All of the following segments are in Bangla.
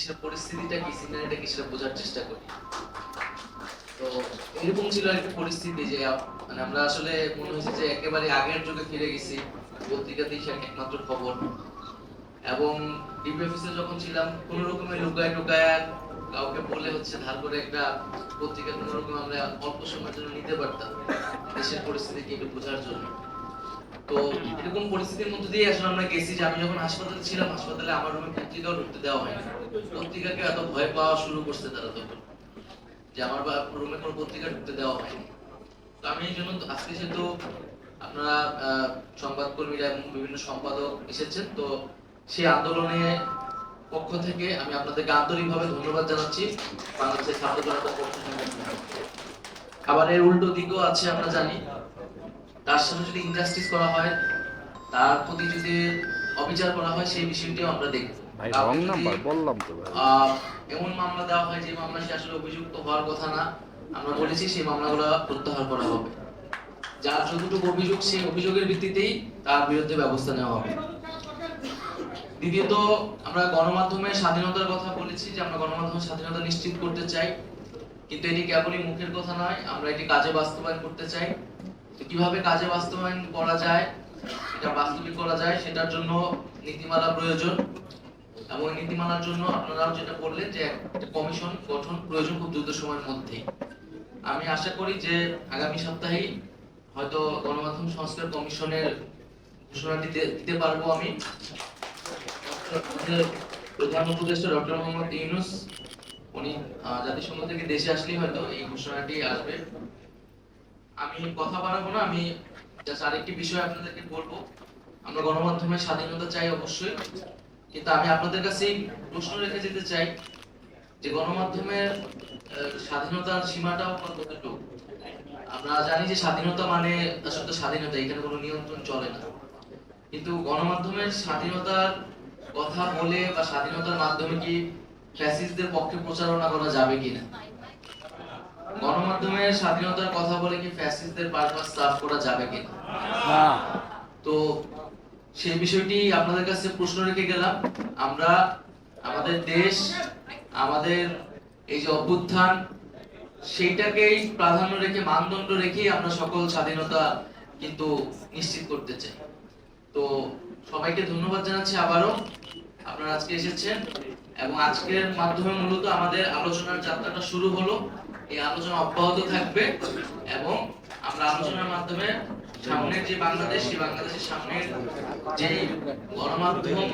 দেশের পরিস্থিতিটা কি? সিনারিটা কি সেটা বোঝার চেষ্টা করি। তো এরকম ছিল একটা পরিস্থিতি যে মানে আমরা আসলে মনে হয়েছে যে একেবারে আগের যুগে ফিরে গেছি। পত্রিকাতেই সে একমাত্র খবর। এবং ডিবি অফিসে যখন ছিলাম, কোনো রকমের লুকায় টুকায় কাউকে বলে হচ্ছে ধার করে একটা পত্রিকা কোনো রকম আমরা অল্প সময়ের জন্য নিতে পারতাম। দেশের পরিস্থিতি কি বোঝার জন্য। তো এরকম পরিস্থিতির মধ্যে দিয়ে আসলে আমরা গেছি যে আমি যখন হাসপাতালে ছিলাম, হাসপাতালে আমার রুমে পত্রিকাও ঢুকতে দেওয়া হয়নি। পত্রিকাকে এত ভয় পাওয়া শুরু করছে তারা তখন, যে আমার রুমে কোনো পত্রিকা ঢুকতে দেওয়া হয়নি। তো আমি এই জন্য আজকে যেহেতু আপনারা সংবাদকর্মীরা এবং বিভিন্ন সম্পাদক এসেছেন, তো সেই আন্দোলনে পক্ষ থেকে আমি আপনাদেরকে আন্তরিকভাবে ধন্যবাদ জানাচ্ছি। বাংলাদেশের ছাত্র জনতার পক্ষ থেকে। আবার এর উল্টো দিকও আছে, আমরা জানি। তার সাথে যদি ইনজাস্টিস করা হয় তার প্রতি যদি অবিচার করা হয় সেই বিষয়টিও আমরা দেখব। ভাই রং নাম্বার বললাম তো ভাই। এমন মামলা দেওয়া হয় যে মামলা সে আসলে অভিযুক্ত হওয়ার কথা না আমরা বলেছি সেই মামলাগুলো প্রত্যাহার করা হবে। যার যতটুকু অভিযোগ সেই অভিযোগের ভিত্তিতেই তার বিরুদ্ধে ব্যবস্থা নেওয়া হবে। দ্বিতীয়ত আমরা গণমাধ্যমের স্বাধীনতার কথা বলেছি যে আমরা গণমাধ্যমের স্বাধীনতা নিশ্চিত করতে চাই। কিন্তু এটি কেবলই মুখের কথা নয় আমরা এটি কাজে বাস্তবায়ন করতে চাই। কীভাবে কাজে বাস্তবায়ন করা যায়, এটা বাস্তবিক করা যায়, সেটার জন্য নীতিমালা প্রয়োজন। এবং নীতিমালার জন্য আপনারাও যেটা বললেন যে কমিশন গঠন প্রয়োজন খুব দ্রুত সময়ের মধ্যেই। আমি আশা করি যে আগামী সপ্তাহেই হয়তো গণমাধ্যম সংস্কার কমিশনের ঘোষণাটি দে- দিতে পারব আমি। প্রধান উপদেষ্টা ডক্টর মোহাম্মদ ইউনুস, উনি জাতিসংঘ থেকে দেশে আসলেই হয়তো এই ঘোষণাটি আসবে। আমি কথা বাড়াবো না, আমি জাস্ট আরেকটি বিষয় আপনাদেরকে বলব। আমরা গণমাধ্যমের স্বাধীনতা চাই অবশ্যই, কিন্তু আমি আপনাদের কাছেই প্রশ্ন রেখে যেতে চাই যে গণমাধ্যমের স্বাধীনতার সীমাটাও কতটুকু আমরা জানি যে স্বাধীনতা মানে আসলে স্বাধীনতা, এখানে কোনো নিয়ন্ত্রণ চলে না। কিন্তু গণমাধ্যমের স্বাধীনতার কথা বলে বা স্বাধীনতার মাধ্যমে কি ফ্যাসিস্টদের পক্ষে প্রচারণা করা যাবে কিনা? গণমাধ্যমের স্বাধীনতার কথা বলে কি ফ্যাসিস্টদের পারপাস সার্ভ করা যাবে কিনা না। তো সেই বিষয়টি আপনাদের কাছে প্রশ্ন রেখে গেলাম। আমরা আমাদের দেশ আমাদের এই যে অভ্যুত্থান সেইটাকেই প্রাধান্য রেখে মানদণ্ড রেখেই আমরা সকল স্বাধীনতা কিন্তু নিশ্চিত করতে চাই। তো সবাইকে ধন্যবাদ জানাচ্ছি আবারও। আপনারা আজকে এসেছেন এবং আজকের মাধ্যমে মূলত আমাদের আলোচনার যাত্রাটা শুরু হলো। এই আলোচনা অব্যাহত থাকবে এবং আমরা আলোচনার মাধ্যমে সামনের যে বাংলাদেশ, সেই বাংলাদেশের সামনের যে গণমাধ্যম,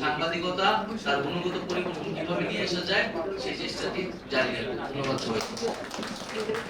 সাংবাদিকতা, তার গুণগত পরিবর্তন কীভাবে নিয়ে আসা যায়, সেই চেষ্টাটি জারি রাখবে। ধন্যবাদ সবাইকে।